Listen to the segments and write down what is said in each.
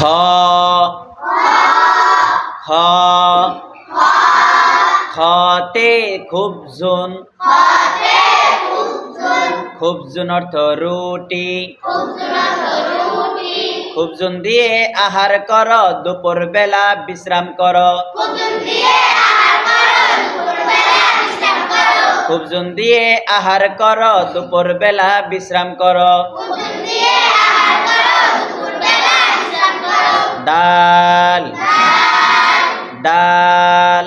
খ। খ। খতে খুবজুন। খুবজুন অর্থ রুটি। খুবজুন দিয়ে আহার কর দুপুর বেলা বিশ্রাম কর। খুবজুন দিয়ে আহার কর দুপুর বেলা বিশ্রাম কর। ডাল। ডাল।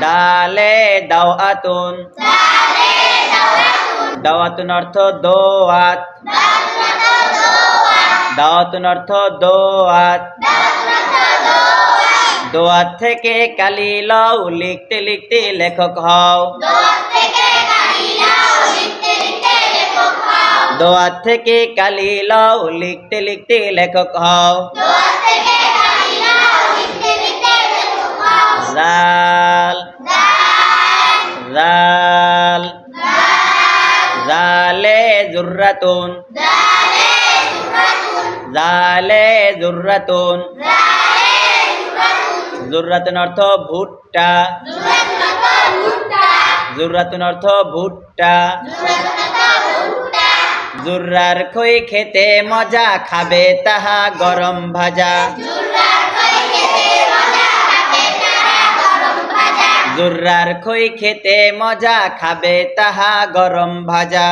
ডালে দাও আতুন দাওয়াতুন অর্থ দোয়াত। দাওয়াতুন অর্থ দোয়াত। দোয়াত থেকে কালি লও লিখতে লিখতে লেখক হও। দোয়াত থেকে কালি লও লিখতে লিখতে লেখক হও। জাল জাল জালে জুররাতুন। জালে জুররাতুন। জুররাতুন। অর্থ ভুট্টা। জুররাতুন অর্থ ভুট্টা। জুর্রার খই খেতে মজা খাবে তাহা গরম ভাজা। জুর্রার খই খেতে মজা খাবে তাহা গরম ভাজা।